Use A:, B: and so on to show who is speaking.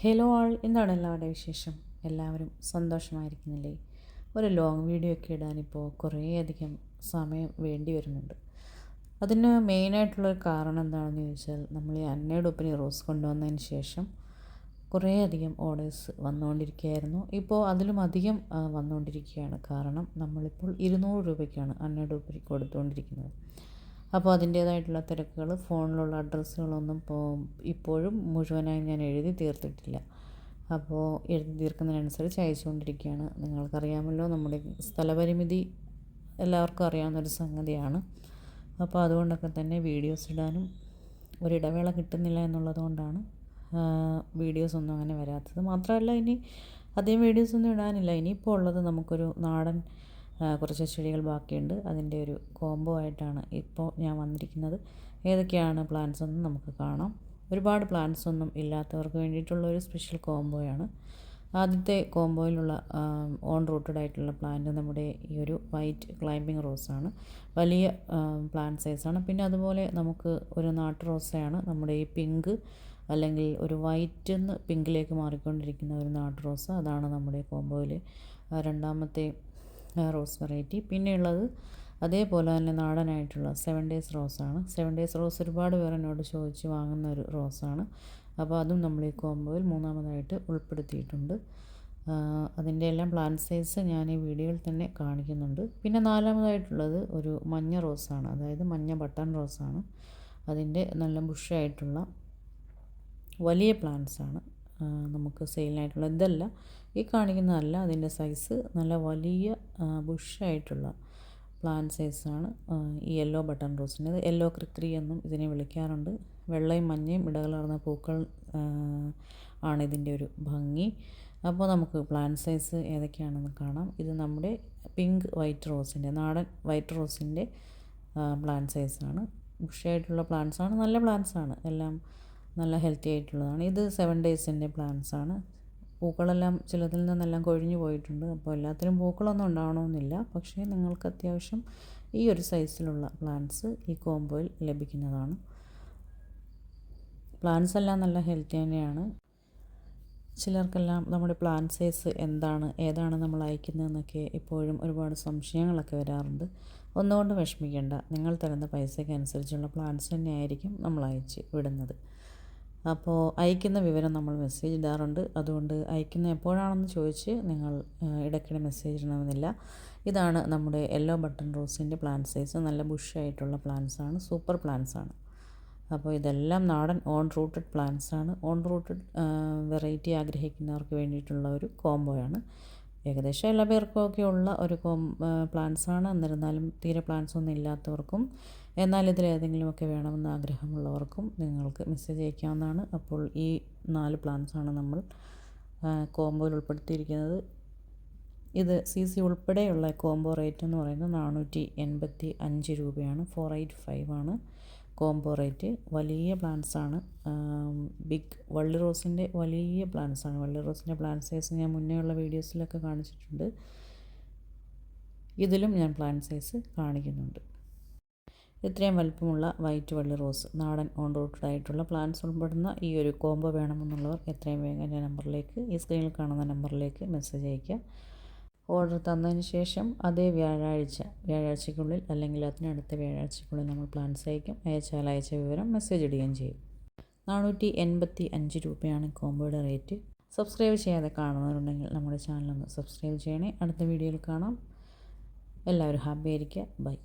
A: Hello ആൾ എന്താണ് എല്ലാവരുടെ വിശേഷം? എല്ലാവരും സന്തോഷമായിരിക്കുന്നില്ലേ? ഒരു ലോങ് വീഡിയോ ഒക്കെ ഇടാനിപ്പോൾ കുറേയധികം സമയം വേണ്ടി വരുന്നുണ്ട്. അതിന് മെയിനായിട്ടുള്ളൊരു കാരണം എന്താണെന്ന് ചോദിച്ചാൽ നമ്മൾ ഈ അന്നയുടെ ഒപ്പിനി റോസ് കൊണ്ടുവന്നതിന് ശേഷം കുറേയധികം ഓർഡേഴ്സ് വന്നുകൊണ്ടിരിക്കുകയായിരുന്നു. ഇപ്പോൾ അതിലും അധികം വന്നുകൊണ്ടിരിക്കുകയാണ്. കാരണം നമ്മളിപ്പോൾ ഇരുന്നൂറ് രൂപയ്ക്കാണ് അന്നയുടെ ഒപ്പിനി കൊടുത്തുകൊണ്ടിരിക്കുന്നത്. അപ്പോൾ അതിന്റേതായിട്ടുള്ള തിരക്കുകൾ ഫോണിലുള്ള അഡ്രസ്സുകളൊന്നും ഇപ്പോഴും മുഴുവനായി ഞാൻ എഴുതി തീർത്തിട്ടില്ല. അപ്പോൾ എഴുതി തീർക്കുന്നതിനനുസരിച്ച് അയച്ചുകൊണ്ടിരിക്കുകയാണ്. നിങ്ങൾക്കറിയാമല്ലോ നമ്മുടെ സ്ഥലപരിമിതി എല്ലാവർക്കും അറിയാവുന്ന ഒരു സംഗതിയാണ്. അപ്പോൾ അതുകൊണ്ടൊക്കെ തന്നെ വീഡിയോസ് ഇടാനും ഒരിടവേള കിട്ടുന്നില്ല എന്നുള്ളത് കൊണ്ടാണ് വീഡിയോസ് ഒന്നും അങ്ങനെ വരാത്തത്. മാത്രമല്ല ഇനി അധികം വീഡിയോസ് ഒന്നും ഇടാനില്ല. ഇനിയിപ്പോൾ ഉള്ളത് നമുക്കൊരു നാടൻ കുറച്ച് ചെടികൾ ബാക്കിയുണ്ട്. അതിന്റെ ഒരു കോംബോ ആയിട്ടാണ് ഇപ്പോൾ ഞാൻ വന്നിരിക്കുന്നത്. ഏതൊക്കെയാണ് പ്ലാന്റ്സ് എന്ന് നമുക്ക് കാണാം. ഒരുപാട് പ്ലാന്റ്സ് ഒന്നും ഇല്ലാത്തവർക്ക് വേണ്ടിയിട്ടുള്ള ഒരു സ്പെഷ്യൽ കോംബോയാണ് ആദ്യത്തെ കോംബോയിലുള്ള ഓൺ റൂട്ടഡ് ആയിട്ടുള്ള പ്ലാന്റ് നമ്മുടെ ഈ ഒരു വൈറ്റ് ക്ലൈമ്പിംഗ് റോസാണ് വലിയ പ്ലാന്റ് സൈസാണ് പിന്നെ അതുപോലെ നമുക്ക് ഒരു നാട്ടു റോസയാണ് നമ്മുടെ ഈ പിങ്ക് അല്ലെങ്കിൽ ഒരു വൈറ്റ് നിന്ന് പിങ്കിലേക്ക് മാറിക്കൊണ്ടിരിക്കുന്ന ഒരു നാട്ടു റോസ അതാണ് നമ്മുടെ കോംബോയിലെ രണ്ടാമത്തെ റോസ് വെറൈറ്റി. പിന്നെയുള്ളത് അതേപോലെ തന്നെ നാടനായിട്ടുള്ള സെവൻ ഡേയ്സ് റോസാണ്. സെവൻ ഡേയ്സ് റോസ് ഒരുപാട് പേർ എന്നോട് ചോദിച്ച് വാങ്ങുന്ന ഒരു റോസാണ്. അപ്പോൾ അതും നമ്മൾ ഈ കോംബോയിൽ മൂന്നാമതായിട്ട് ഉൾപ്പെടുത്തിയിട്ടുണ്ട്. അതിന്റെ എല്ലാം പ്ലാൻ സൈസ് ഞാൻ ഈ വീഡിയോയിൽ തന്നെ കാണിക്കുന്നുണ്ട്. പിന്നെ നാലാമതായിട്ടുള്ളത് ഒരു മഞ്ഞ റോസാണ്. അതായത് മഞ്ഞ ബട്ടൺ റോസാണ്. അതിന്റെ നല്ല ബുഷായിട്ടുള്ള വലിയ പ്ലാന്റ്സാണ്. നമുക്ക് സെയിലിനായിട്ടുള്ള ഇതല്ല. ഈ കാണിക്കുന്നതല്ല അതിന്റെ സൈസ് നല്ല വലിയ ബുഷായിട്ടുള്ള പ്ലാൻ സൈസാണ്. ഈ യെല്ലോ ബട്ടൺ റോസിന്റെ. യെല്ലോ ക്രിക്രി എന്നും ഇതിനെ വിളിക്കാറുണ്ട്. വെള്ളയും മഞ്ഞയും ഇടകലർന്ന പൂക്കൾ ആണ് ഇതിന്റെ ഒരു ഭംഗി. അപ്പോൾ നമുക്ക് പ്ലാൻ സൈസ് ഏതൊക്കെയാണെന്ന് കാണാം. ഇത് നമ്മുടെ പിങ്ക് വൈറ്റ് റോസിന്റെ നാടൻ വൈറ്റ് റോസിന്റെ പ്ലാൻ സൈസാണ്. ബുഷായിട്ടുള്ള പ്ലാന്റ്സാണ് നല്ല പ്ലാന്റ്സാണ്. എല്ലാം നല്ല ഹെൽത്തി ആയിട്ടുള്ളതാണ്. ഇത് സെവൻ ഡേയ്സിന്റെ പ്ലാന്റ്സ് ആണ്. പൂക്കളെല്ലാം ചിലതിൽ നിന്നെല്ലാം കൊഴിഞ്ഞു പോയിട്ടുണ്ട്. അപ്പോൾ എല്ലാത്തിനും പൂക്കളൊന്നും ഉണ്ടാവണമെന്നില്ല. പക്ഷേ നിങ്ങൾക്ക് അത്യാവശ്യം ഈ ഒരു സൈസിലുള്ള പ്ലാന്റ്സ് ഈ കോംബോയിൽ ലഭിക്കുന്നതാണ്. പ്ലാന്റ്സ് എല്ലാം നല്ല ഹെൽത്തി തന്നെയാണ്. ചിലർക്കെല്ലാം നമ്മുടെ പ്ലാൻ സൈസ് എന്താണ് ഏതാണ് നമ്മൾ അയക്കുന്നതെന്നൊക്കെ ഇപ്പോഴും ഒരുപാട് സംശയങ്ങളൊക്കെ വരാറുണ്ട്. ഒന്നുകൊണ്ട് വിഷമിക്കേണ്ട. നിങ്ങൾ തരുന്ന പൈസയ്ക്ക് അനുസരിച്ചുള്ള പ്ലാൻസ് തന്നെയായിരിക്കും നമ്മൾ അയച്ച് വിടുന്നത്. അപ്പോൾ അയക്കുന്ന വിവരം നമ്മൾ മെസ്സേജ് ഇടാറുണ്ട്. അതുകൊണ്ട് അയക്കുന്ന എപ്പോഴാണെന്ന് ചോദിച്ച് നിങ്ങൾ ഇടയ്ക്കിടെ മെസ്സേജ് ഇടണമെന്നില്ല. ഇതാണ് നമ്മുടെ യെല്ലോ ബട്ടൺ റോസിന്റെ പ്ലാന്റ് സൈസ് നല്ല ബുഷായിട്ടുള്ള പ്ലാന്റ്സ് ആണ്. സൂപ്പർ പ്ലാന്റ്സ് ആണ്. അപ്പോൾ ഇതെല്ലാം നാടൻ ഓൺ റൂട്ടഡ് പ്ലാന്റ്സ് ആണ്. ഓൺ റൂട്ടഡ് വെറൈറ്റി ആഗ്രഹിക്കുന്നവർക്ക് വേണ്ടിയിട്ടുള്ള ഒരു കോംബോയാണ് ഏകദേശം എല്ലാ പേർക്കും ഒക്കെ ഉള്ള ഒരു കോം പ്ലാൻസാണ്. എന്നിരുന്നാലും തീരെ പ്ലാന്റ്സ് ഒന്നും ഇല്ലാത്തവർക്കും എന്നാൽ ഇതിലേതെങ്കിലുമൊക്കെ വേണമെന്ന് ആഗ്രഹമുള്ളവർക്കും നിങ്ങൾക്ക് മെസ്സേജ് അയക്കാവുന്നതാണ്. അപ്പോൾ ഈ നാല് പ്ലാൻസാണ് നമ്മൾ കോംബോയിൽ ഉൾപ്പെടുത്തിയിരിക്കുന്നത്. ഇത് സി സി ഉൾപ്പെടെയുള്ള കോംബോ റേറ്റ് എന്ന് പറയുന്നത് നാനൂറ്റി എൺപത്തി അഞ്ച് രൂപയാണ്. ഫോർ എയ്റ്റ് ഫൈവ് ആണ്. കോംബോ റേറ്റ് വലിയ പ്ലാന്റ്സ് ആണ് ബിഗ് വള്ളി റോസിന്റെ വലിയ പ്ലാന്റ്സ് ആണ് വള്ളി റോസിന്റെ പ്ലാന്റ് സൈസ് ഞാൻ മുന്നേ ഉള്ള വീഡിയോസിലൊക്കെ കാണിച്ചിട്ടുണ്ട്. ഇതിലും ഞാൻ പ്ലാന്റ് സൈസ് കാണിക്കുന്നുണ്ട്. ഇത്രയും വലിപ്പമുള്ള വൈറ്റ് വള്ളി റോസ് നാടൻ ഓൺ റൂട്ടഡ് ആയിട്ടുള്ള പ്ലാന്റ്സ് ഉൾപ്പെടുന്ന ഈ ഒരു കോംബോ വേണമെന്നുള്ളവർ എത്രയും വേഗം എന്റെ നമ്പറിലേക്ക് ഈ സ്ക്രീനിൽ കാണുന്ന നമ്പറിലേക്ക് മെസ്സേജ് അയയ്ക്കുക. ഓർഡർ തന്നതിന് ശേഷം അതേ വ്യാഴാഴ്ച വ്യാഴാഴ്ചയ്ക്കുള്ളിൽ അല്ലെങ്കിൽ അതിനടുത്ത വ്യാഴാഴ്ചയ്ക്കുള്ളിൽ നമ്മൾ പ്ലാൻസ് അയക്കും. അയച്ചാൽ അയച്ച വിവരം മെസ്സേജ് ഇടുകയും ചെയ്യും. നാനൂറ്റി എൺപത്തി അഞ്ച് രൂപയാണ് കോംബോയുടെ റേറ്റ് സബ്സ്ക്രൈബ് ചെയ്യാതെ കാണുന്നവരുണ്ടെങ്കിൽ നമ്മുടെ ചാനലൊന്ന് സബ്സ്ക്രൈബ് ചെയ്യണേ. അടുത്ത വീഡിയോയിൽ കാണാം. എല്ലാവരും ഹാപ്പി ആയിരിക്കുക. ബൈ